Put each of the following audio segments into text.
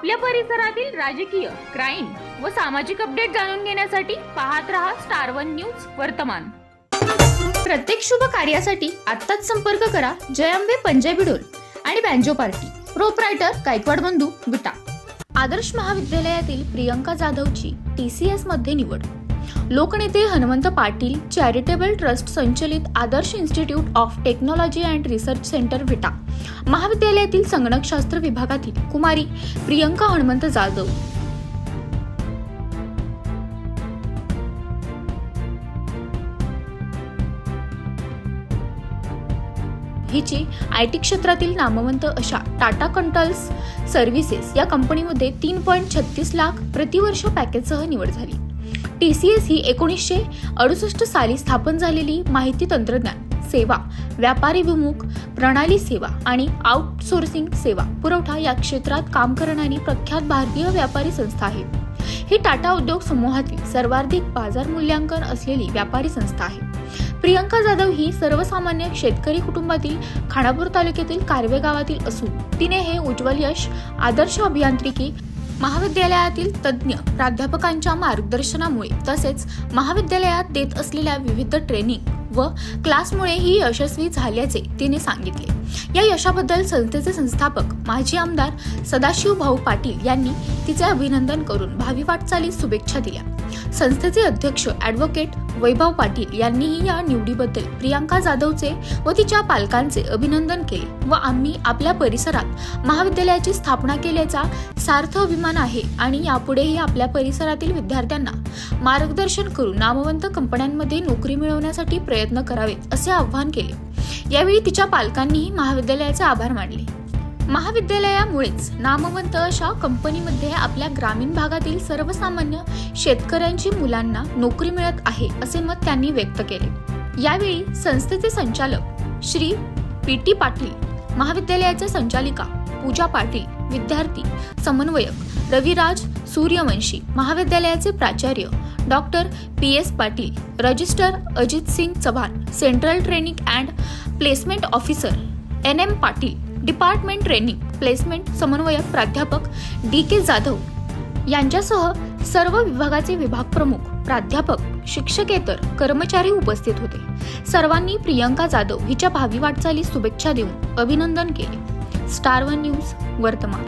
आपल्या परिसरातील राजकीय क्राईम व सामाजिक अपडेट जाणून घेण्यासाठी पाहत रहा स्टार वन न्यूज वर्तमान. प्रत्येक शुभ कार्यासाठी आत्ताच संपर्क करा जयंबे पंजाबी डोल आणि बँजो पार्टी. प्रोपरायटर गायकवाड बंधू विटा. आदर्श महाविद्यालयातील प्रियंका जाधवची टी सी एसमध्ये निवड. लोकनेते हनुमंत पाटील चॅरिटेबल ट्रस्ट संचलित Adarsh institute of technology and research centre Vita. महाविद्यालयातील संगणकशास्त्र विभागातील कुमारी प्रियंका हनुमंत जाधव. हिची आय टी क्षेत्रातील नामवंत अशा टाटा कंटल्स सर्व्हिसेस या कंपनीमध्ये तीन पॉईंट छत्तीस लाख प्रतिवर्ष पॅकेजसह निवड झाली. टी सी एस ही एकोणीसशे अडुसष्ट साली स्थापन झालेली माहिती तंत्रज्ञान. सेवा व्यापारीभिमुख प्रणाली सेवा आणि आउटसोर्सिंग सेवा पुरवठा या क्षेत्रात काम करणारी प्रख्यात भारतीय व्यापारी संस्था आहे. ही टाटा उद्योग समूहातील सर्वाधिक बाजार मूल्यांकन असलेली व्यापारी संस्था आहे. प्रियंका जाधव ही सर्वसामान्य शेतकरी कुटुंबातील खानापूर तालुक्यातील कारवे गावातील असून तिने हे उज्ज्वल यश आदर्श अभियांत्रिकी महाविद्यालयातील तज्ज्ञ प्राध्यापकांच्या मार्गदर्शनामुळे तसेच महाविद्यालयात देत असलेल्या विविध ट्रेनिंग व क्लासमुळे ही यशस्वी झाल्याचे तिने सांगितले. या यशाबद्दल संस्थेचे संस्थापक माजी आमदार सदाशिव भाऊ पाटील यांनी तिचे अभिनंदन करून भावी वाटचालीस शुभेच्छा दिल्या. संस्थेचे अध्यक्ष ॲडव्होकेट वैभव पाटील यांनीही या निवडीबद्दल प्रियांका जाधवचे व तिच्या पालकांचे अभिनंदन केले व आम्ही आपल्या परिसरात महाविद्यालयाची स्थापना केल्याचा सार्थ अभिमान आहे आणि यापुढेही आपल्या परिसरातील विद्यार्थ्यांना मार्गदर्शन करून नामवंत कंपन्यांमध्ये नोकरी मिळवण्यासाठी प्रयत्न करावेत असे आवाहन केले. यावेळी तिच्या पालकांनीही महाविद्यालयाचे आभार मानले. महाविद्यालयामुळेच नामवंत अशा कंपनीमध्ये आपल्या ग्रामीण भागातील सर्वसामान्य शेतकऱ्यांची मुलांना नोकरी मिळत आहे असे मत त्यांनी व्यक्त केले. यावेळी संस्थेचे संचालक श्री पी टी पाटील महाविद्यालयाच्या संचालिका पूजा पाटील विद्यार्थी समन्वयक रविराज सूर्यवंशी महाविद्यालयाचे प्राचार्य doctor P S Patil register Ajit Singh Chavan central training and placement officer N M Patil department training placement समन्वयक प्राध्यापक डी के जाधव यांच्यासह सर्व विभागाचे विभाग प्रमुख प्राध्यापक शिक्षकेतर कर्मचारी उपस्थित होते. सर्वांनी प्रियंका जाधव हिच्या भावी वाटचालीस शुभेच्छा देऊन अभिनंदन केले. स्टार वन न्यूज वर्तमान.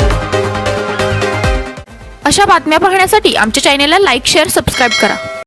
अशा बातम्या पाहण्यासाठी आमच्या चॅनेलला लाईक शेअर सबस्क्राईब करा.